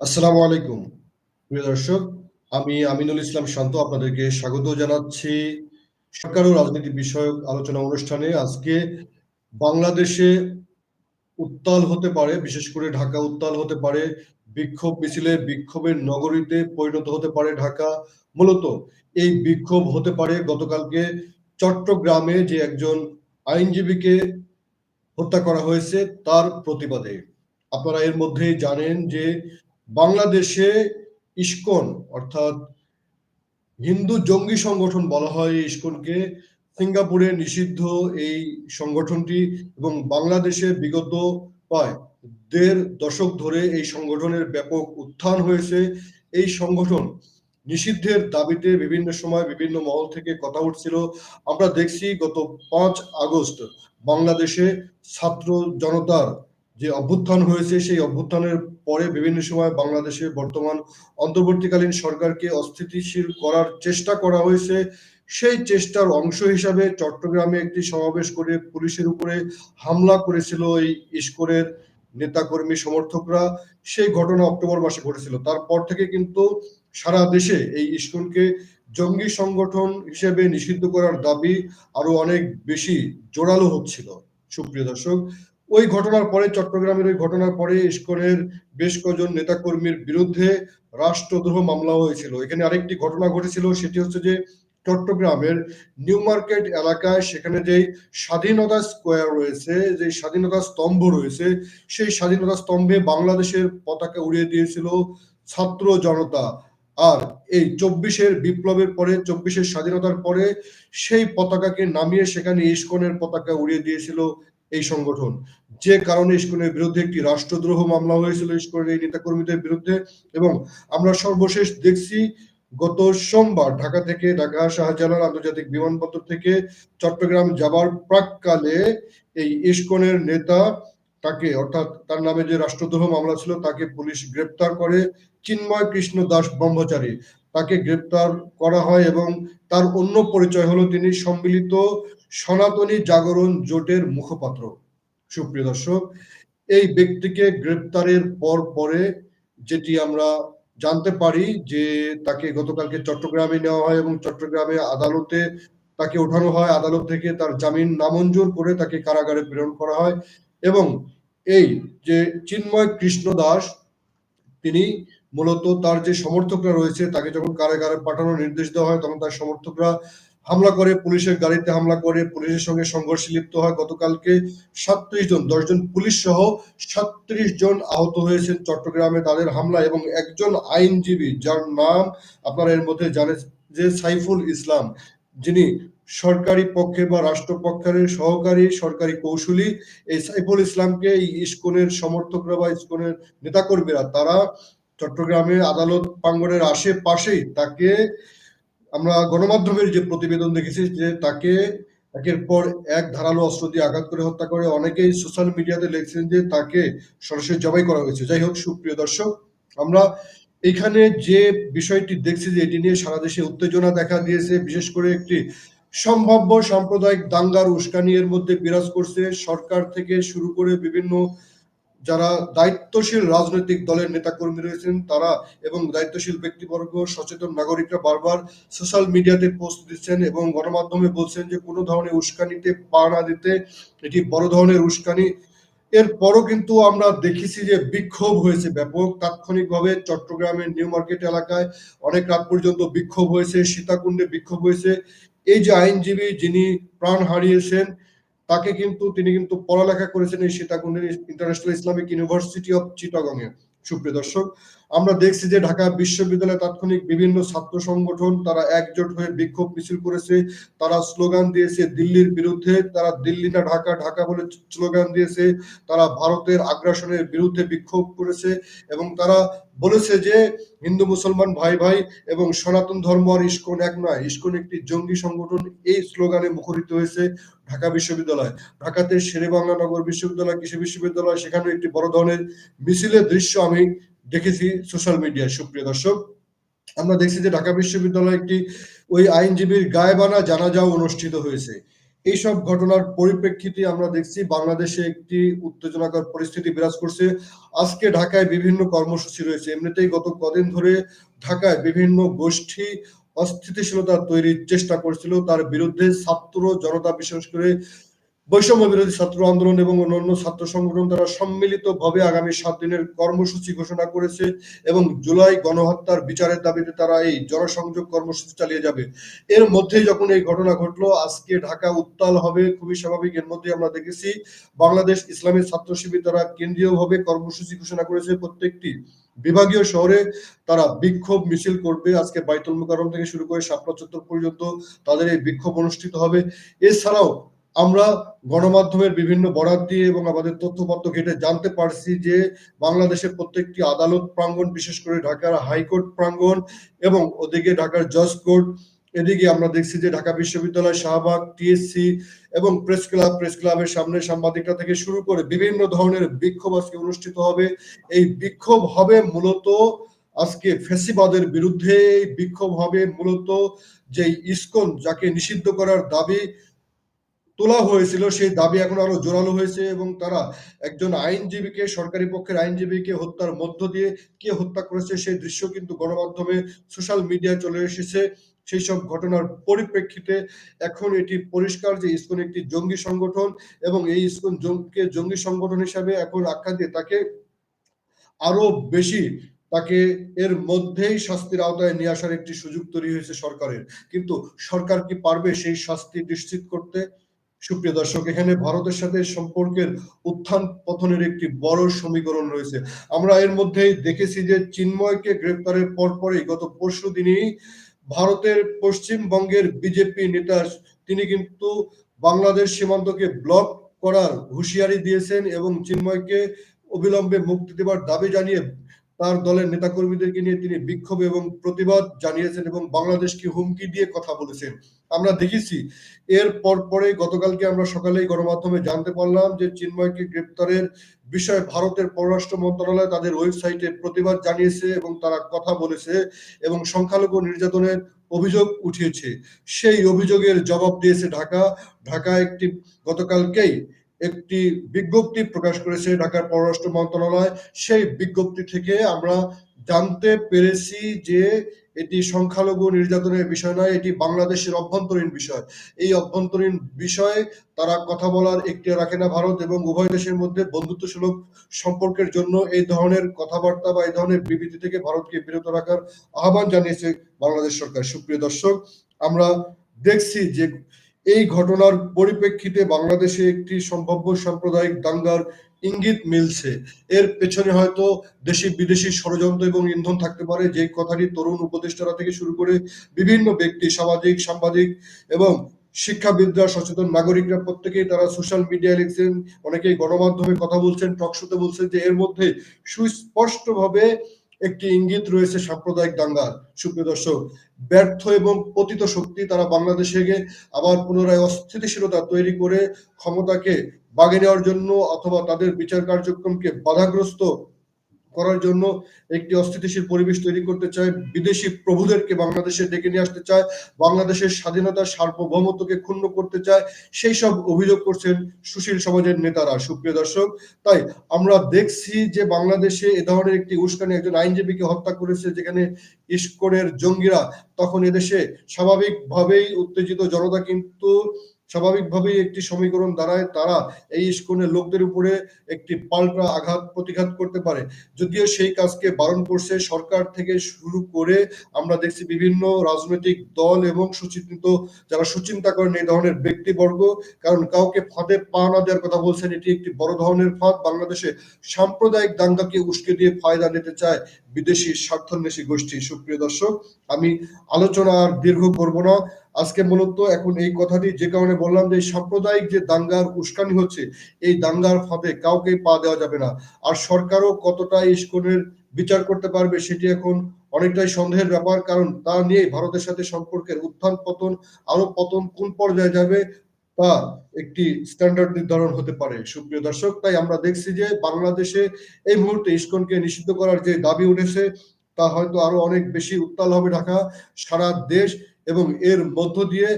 আসসালামু আলাইকুম। প্রিয় দর্শক, আমি আমিনুল ইসলাম শান্ত আপনাদেরকে স্বাগত জানাচ্ছি। সরকার ও রাজনীতি বিষয়ক আলোচনা অনুষ্ঠানে আজকে বাংলাদেশে উত্তাল হতে পারে, বিশেষ করে ঢাকা উত্তাল হতে পারে, বিক্ষোভ মিছিলে বিক্ষোভের নগরীতে পরিণত হতে পারে ঢাকা। মূলত এই বিক্ষোভ হতে পারে গতকালকে চট্টগ্রামে যে একজন আইনজীবীকে হত্যা করা হয়েছে তার প্রতিবাদে। আপনারা এর মধ্যেই জানেন যে বাংলাদেশে ইস্কন, অর্থাৎ হিন্দু জঙ্গি সংগঠন বলা হয় ইস্কনকে, সিঙ্গাপুরে নিষিদ্ধ এই সংগঠনটি এবং বাংলাদেশে বিগত প্রায় দেড় দশক ধরে এই সংগঠনের ব্যাপক উত্থান হয়েছে। এই সংগঠন নিষিদ্ধের দাবিতে বিভিন্ন সময় বিভিন্ন মহল থেকে কথা উঠছিল। আমরা দেখছি গত পাঁচ আগস্ট বাংলাদেশে ছাত্র জনতার যে অভ্যুত্থান হয়েছে, সেই অভ্যুত্থানের পরে বিভিন্ন সময় বাংলাদেশে বর্তমান অন্তর্বর্তীকালীন সরকারকে অস্থিতিশীল করার চেষ্টা করা হয়েছে। সেই চেষ্টার অংশ হিসাবে চট্টগ্রামে একটি সমাবেশ করে পুলিশের উপরে হামলা করেছিল এই ইস্কনের নেতাকর্মী সমর্থকরা। সেই ঘটনা অক্টোবর মাসে ঘটেছিল। তারপর থেকে কিন্তু সারা দেশে এই ইস্কনকে জঙ্গি সংগঠন হিসেবে নিষিদ্ধ করার দাবি আরও অনেক বেশি জোরালো হচ্ছিল। সুপ্রিয় দর্শক ওই ঘটনার পরে চট্টগ্রামের ওই ঘটনার পরে ইস্কনের বেশ কজন নেতাকর্মীর বিরুদ্ধে রাষ্ট্রদ্রোহ মামলা হয়েছিল। এখানে আরেকটি ঘটনা ঘটেছিল, সেটি হচ্ছে যে চট্টগ্রামের নিউ মার্কেট এলাকায় সেখানে যেই স্বাধীনতা স্কোয়ার রয়েছে যে স্বাধীনতা স্তম্ভ রয়েছে, সেই স্বাধীনতা স্তম্ভে বাংলাদেশের পতাকা উড়িয়ে দিয়েছিল ছাত্র জনতা। আর এই চব্বিশের বিপ্লবের পরে, চব্বিশের স্বাধীনতার পরে সেই পতাকাকে নামিয়ে সেখানে ইস্কনের পতাকা উড়িয়ে দিয়েছিল এই সংগঠন। যে কারণে ইস্কনের বিরুদ্ধে একটি রাষ্ট্রদ্রোহ মামলা হয়েছিল ইস্কনের এই নেতাকর্মীদের বিরুদ্ধে এবং আমরা সর্বশেষ দেখছি গত সোমবার ঢাকা থেকে ঢাকা শাহজালাল আন্তর্জাতিক বিমানবন্দর থেকে চট্টগ্রাম যাবার প্রাককালে এই ইস্কনের নেতা তাকে, অর্থাৎ তার নামে যে রাষ্ট্রদ্রোহ মামলা ছিল তাকে পুলিশ গ্রেপ্তার করে চিন্ময় কৃষ্ণ দাস ব্রহ্মচারী। তাকে গ্রেপ্তার করা হয় এবং তার অন্য পরিচয় হলো তিনি সম্মিলিত সনাতনী জাগরণ জোটের মুখপাত্র। সুপ্রিয় দর্শক, এই ব্যক্তিকে গ্রেপ্তারের পর পরে যেটি আমরা জানতে পারি যে তাকে গতকালকে চট্টগ্রামে নেওয়া হয় এবং চট্টগ্রামে আদালতে তাকে ওঠানো হয়। আদালত থেকে তার জামিন নামঞ্জুর করে তাকে কারাগারে প্রেরণ করা হয় এবং এই যে চিন্ময় কৃষ্ণ দাস, তিনি মূলত তার যে সমর্থকরা রয়েছে তাকে যখন কারাগারে পাঠানোর নির্দেশ দেওয়া হয় তখন তার সমর্থকরা হামলা করে, পুলিশের গাড়িতে হামলা করে, পুলিশের সঙ্গে সংঘর্ষে লিপ্ত হয়। গতকালকে সাতত্রিশ জন দশজন পুলিশ সহ সাতত্রিশ জন আহত হয়েছেন চট্টগ্রামে তাদের হামলা এবং একজন আইনজীবী, যার নাম আপনারা এর মধ্যে জানেন যে সাইফুল ইসলাম। যিনি সরকারি পক্ষে বা রাষ্ট্রপক্ষের সহকারী, সরকারি কৌশলী এই সাইফুল ইসলামকে এই ইস্কনের সমর্থকরা বা ইস্কনের নেতাকর্মীরা, তারা চট্টগ্রামের আদালত প্রাঙ্গনের আশেপাশেই তাকে আমরা গণমাধ্যমের যে প্রতিবেদন দেখেছি যে তাকে একের পর এক ধারালো অস্ত্র দিয়ে আঘাত করে হত্যা করে অনেকেই সোশ্যাল মিডিয়াতে লিখছেন যে তাকে সরাসরি জবাই করা হয়েছে। যাই হোক, সুপ্রিয় দর্শক, আমরা এখানে যে বিষয়টি দেখছি যে এটি নিয়ে সারা দেশে উত্তেজনা দেখা দিয়েছে, বিশেষ করে একটি সম্ভাব্য সাম্প্রদায়িক দাঙ্গার উস্কানি এর মধ্যে বিরাজ করছে। সরকার থেকে শুরু করে বিভিন্ন যারা দায়িত্বশীল রাজনৈতিক দলের নেতাকর্মী রয়েছেন, তারা এবং দায়িত্বশীল ব্যক্তিবর্গ, সচেতন নাগরিকরা বারবার সোশ্যাল মিডিয়াতে পোস্ট দিচ্ছেন এবং গণমাধ্যমে বলছেন যে কোনো ধরনের উস্কানিতে পা না দিতে এটি বড় ধরনের উস্কানি। এরপরও কিন্তু আমরা দেখেছি যে বিক্ষোভ হয়েছে ব্যাপক। তাৎক্ষণিকভাবে চট্টগ্রামের নিউ মার্কেট এলাকায় অনেক রাত পর্যন্ত বিক্ষোভ হয়েছে, সীতাকুণ্ডে বিক্ষোভ হয়েছে। এই যে আইনজীবী যিনি প্রাণ হারিয়েছেন তাকে কিন্তু তিনি কিন্তু পড়ালেখা করেছেন এই সীতাকুণ্ডের International Islamic University of Chittagong এ সুপ্রিয় দর্শক, আমরা দেখছি যে ঢাকা বিশ্ববিদ্যালয়ে তাৎক্ষণিক বিভিন্ন ছাত্র সংগঠন তারা একজোট হয়ে বিক্ষোভ মিছিল করেছে। তারা স্লোগান দিয়েছে, দিল্লির বিরুদ্ধে, তারা দিল্লি না ঢাকা ঢাকা বলে স্লোগান দিয়েছে। তারা ভারতের আগ্রাসনের বিরুদ্ধে বিক্ষোভ করেছে এবং তারা বলেছে যে হিন্দু মুসলমান ভাই ভাই এবং সনাতন ধর্ম আর ইস্কন এক নয়। ইস্কন একটি জঙ্গি সংগঠন। এই স্লোগানে মুখরিত হয়েছে ঢাকা বিশ্ববিদ্যালয়। ঢাকাতে শেরে বাংলা নগর বিশ্ববিদ্যালয়, কৃষি বিশ্ববিদ্যালয় সেখানে একটি বড় ধরনের মিছিলের দৃশ্য আমি দেখেছি সোশ্যাল মিডিয়ায়। সুপ্রিয় দর্শক, আমরা দেখছি যে ঢাকা বিশ্ববিদ্যালয় একটি ওই আইনজীবীর গায়েবানা জানাজাও অনুষ্ঠিত হয়েছে। এইসব ঘটনার পরিপ্রেক্ষিতে আমরা দেখছি বাংলাদেশে একটি উত্তেজনাকর পরিস্থিতি বিরাজ করছে। আজকে ঢাকায় বিভিন্ন কর্মসূচি রয়েছে। এমনিতেই গত কদিন ধরে ঢাকায় বিভিন্ন গোষ্ঠী অস্থিতিশীলতা তৈরির চেষ্টা করছিল। তার বিরুদ্ধে ছাত্র জনতা, বিশেষ করে বৈষম্য বিরোধী ছাত্র আন্দোলন এবং অন্যান্য ছাত্র সংগঠন তারা সম্মিলিত ভাবে আগামী সাত দিনের কর্মসূচি ঘোষণা করেছে এবং জুলাই গণহত্যার বিচারের দাবিতে তারা এই জনসংযোগ কর্মসূচি চালিয়ে যাবে। এর মধ্যেই যখন এই ঘটনা ঘটলো, আজকে ঢাকা উত্তাল হবে, খুবই স্বাভাবিক। এর মধ্যে আমরা দেখেছি, বাংলাদেশ ইসলামী ছাত্র শিবির তারা কেন্দ্রীয়ভাবে কর্মসূচি ঘোষণা করেছে। প্রত্যেকটি বিভাগীয় শহরে তারা বিক্ষোভ মিছিল করবে। আজকে বাইতুল মুকাররম থেকে শুরু করে শাপলা চত্বর পর্যন্ত তাদের এই বিক্ষোভ অনুষ্ঠিত হবে। এছাড়াও আমরা গণমাধ্যমের বিভিন্ন বরাত দিয়ে এবং আমাদের তথ্যপত্র ঘেটে জানতে পারছি যে বাংলাদেশের প্রত্যেকটি আদালত প্রাঙ্গণ, বিশেষ করে ঢাকার হাইকোর্ট প্রাঙ্গণ এবং ওদিকে ঢাকার জজ কোর্ট, এদিকে আমরা দেখছি যে ঢাকা বিশ্ববিদ্যালয় শাহবাগ, টিএসসি এবং প্রেস ক্লাব, প্রেস ক্লাবের সামনে সাংবাদিকরা থেকে শুরু করে বিভিন্ন ধরনের বিক্ষোভ আজকে অনুষ্ঠিত হবে। এই বিক্ষোভ হবে মূলত আজকে ফেসিবাদের বিরুদ্ধে। বিক্ষোভ হবে মূলত যে ইসকন, যাকে নিষিদ্ধ করার দাবি তোলা হয়েছিল, সেই দাবি এখন আরও জোরালো হয়েছে এবং তারা একজন আইনজীবীকে, সরকারি পক্ষের আইনজীবীকে হত্যার মধ্য দিয়ে কে হত্যা করেছে সেই দৃশ্য কিন্তু গণমাধ্যমে সোশ্যাল মিডিয়ায় চলে এসেছে। সেই সব ঘটনার পরিপ্রেক্ষিতে এখন এটি পরিষ্কার যে ইসকন একটি জঙ্গি সংগঠন এবং এই ইসকন কে জঙ্গি সংগঠন হিসাবে এখন আখ্যা দিয়ে তাকে আরও বেশি তাকে এর মধ্যেই শাস্তির আওতায় নিয়ে আসার একটি সুযোগ তৈরি হয়েছে সরকারের। কিন্তু সরকার কি পারবে সেই শাস্তি নিশ্চিত করতে? সুপ্রিয় দর্শক, এখানে ভারতের সাথে সম্পর্কের উত্থান পতনের একটি বড় সমীকরণ রয়েছে। আমরা এর মধ্যেই দেখেছি যে চিন্ময়কে গ্রেপ্তারের পরপরই গত পরশু দিনই ভারতের পশ্চিমবঙ্গের বিজেপি নেতা, তিনি কিন্তু বাংলাদেশ সীমান্তকে ব্লক করার হুঁশিয়ারি দিয়েছেন এবং চিন্ময়কে অবিলম্বে মুক্তি দেবার দাবি জানিয়ে তার দলের নেতাকর্মীদেরকে নিয়ে তিনি বিক্ষোভ এবং প্রতিবাদ জানিয়েছেন এবং বাংলাদেশকে হুমকি দিয়ে কথা বলেছেন। আমরা দেখেছি। এর পর পরে গতকালকে আমরা সকালেই গণমাধ্যমে জানতে পারলাম যে চিন্ময়কে গ্রেপ্তারের বিষয়ে ভারতের পররাষ্ট্র মন্ত্রণালয় তাদের ওয়েবসাইটে প্রতিবাদ জানিয়েছে এবং তারা কথা বলেছে এবং সংখ্যালঘু নির্যাতনের অভিযোগ উঠিয়েছে। সেই অভিযোগের জবাব দিয়েছে ঢাকা। ঢাকা একটি গতকালকেই একটি বিজ্ঞপ্তি প্রকাশ করেছে ঢাকার পররাষ্ট্র মন্ত্রণালয়। সেই বিজ্ঞপ্তি থেকে আমরা জানতে পেরেছি যে এটি সংখ্যালঘু নির্যাতনের বিষয় নয়, এটি বাংলাদেশের অভ্যন্তরীণ বিষয়। এই অভ্যন্তরীণ বিষয়ে তারা কথা বলার একটি রাখে না ভারত এবং উভয় দেশের মধ্যে বন্ধুত্ব বন্ধুত্বসুলভ সম্পর্কের জন্য এই ধরনের কথাবার্তা বা এই ধরনের বিবৃতি থেকে ভারতকে বিরত রাখার আহ্বান জানিয়েছে বাংলাদেশ সরকার। সুপ্রিয় দর্শক, আমরা দেখছি যে এই ঘটনার পরিপ্রেক্ষিতে বাংলাদেশে একটি সম্ভাব্য সাম্প্রদায়িক দাঙ্গার ইঙ্গিত মিলছে। এর পেছনে হয়তো দেশি বিদেশি ষড়যন্ত্র এবং ইন্ধন থাকতে পারে। যে কথাটি তরুণ উপদেষ্টারা থেকে শুরু করে বিভিন্ন ব্যক্তি, সামাজিক, সাংবাদিক এবং শিক্ষাবিদরা, সচেতন নাগরিকরা প্রত্যেকেই তারা সোশ্যাল মিডিয়ায় লিখছেন, অনেকেই গণমাধ্যমে কথা বলছেন টকশোতে বলছেন যে এর মধ্যে সুস্পষ্টভাবে একটি ইঙ্গিত রয়েছে সাম্প্রদায়িক দাঙ্গার। সুপ্রিয় দর্শক, ব্যর্থ এবং পতিত শক্তি তারা বাংলাদেশে আবার পুনরায় অস্থিতিশীলতা তৈরি করে ক্ষমতাকে বাগে নেওয়ার জন্য অথবা তাদের বিচার কার্যক্রমকে বাধাগ্রস্ত করার জন্য একটি অস্থিতিশীল পরিবেশ তৈরি করতে চায়। বিদেশি প্রভুদেরকে বাংলাদেশে ডেকে নিয়ে আসতে চায়। বাংলাদেশের স্বাধীনতা সার্বভৌমত্বকে ক্ষুণ্ণ করতে চায়। সেই সব অভিযোগ করছেন সুশীল সমাজের নেতারা। সুপ্রিয় দর্শক, তাই আমরা দেখছি যে বাংলাদেশে এ ধরনের একটি উস্কানি একজন আইনজীবীকে হত্যা করেছে, যেখানে ইস্কনের জঙ্গিরা। তখন এদেশে স্বাভাবিকভাবেই উত্তেজিত জনতা কিন্তু স্বাভাবিকভাবেই একটি সমীকরণ দাঁড়ায় তারা এই ইস্কনের লোকদের উপরে একটি পাল্টা আঘাত প্রতিঘাত করতে পারে। যদিও সেই কাজকে বারণ করছে সরকার থেকে শুরু করে আমরা দেখছি বিভিন্ন রাজনৈতিক দল এবং সুচিন্তিত যারা সুচিন্তা করেন এই ধরনের ব্যক্তিবর্গ, কারণ কাউকে ফাঁদে পা না দেওয়ার কথা বলছেন, এটি একটি বড় ধরনের ফাঁদ। বাংলাদেশে সাম্প্রদায়িক দাঙ্গাকে উস্কে দিয়ে ফায়দা নিতে চায় বিদেশি স্বার্থন্বেষী গোষ্ঠী। সুপ্রিয় দর্শক, আমি আলোচনা আর দীর্ঘ করব না। আজকে মূলত এখন এই কথাটি যে কারণে বললাম যে সাম্প্রদায়িক যে দাঙ্গার উস্কানি হচ্ছে, এই দাঙ্গার ফাঁদে কাউকে পা দেওয়া যাবে না। আর সরকারও কতটা ইস্কনের বিচার করতে পারবে সেটি এখন অনেকটাই সন্দেহের ব্যাপার, কারণ তা নিয়ে ভারতের সাথে সম্পর্কের উত্থান পতন, আরও পতন কোন পর্যায়ে যাবে তা একটি স্ট্যান্ডার্ড নির্ধারণ হতে পারে। সুপ্রিয় দর্শক, তাই আমরা দেখছি যে বাংলাদেশে এই মুহূর্তে ইস্কনকে নিষিদ্ধ করার যে দাবি উঠেছে, তা হয়তো আরও অনেক বেশি উত্তাল হবে ঢাকা। সারা দেশ এবং এর মধ্য দিয়ে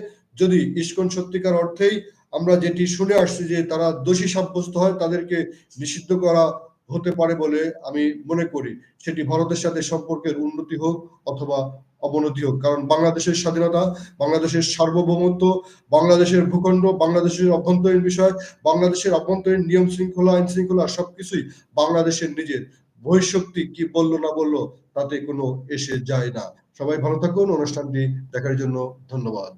যদি ইস্কন সত্যিকার অর্থেই আমরা যেটি শুনে আসছি যে তারা দোষী সাব্যস্ত হয়, তাদেরকে নিষিদ্ধ করা হতে পারে বলে আমি মনে করি। সেটি ভারতের সাথে সম্পর্কের উন্নতি হোক অথবা অবনতি হোক। কারণ বাংলাদেশের স্বাধীনতা, বাংলাদেশের সার্বভৌমত্ব, বাংলাদেশের ভূখণ্ড, বাংলাদেশের অভ্যন্তরীণ বিষয়, বাংলাদেশের অভ্যন্তরীণ নিয়ম শৃঙ্খলা, আইন শৃঙ্খলা, সবকিছুই বাংলাদেশের নিজের। বহিঃশক্তি কি বলল না বলল তাতে কোনো এসে যায় না। সবাই ভালো থাকুন। অনুষ্ঠানটি দেখার জন্য ধন্যবাদ।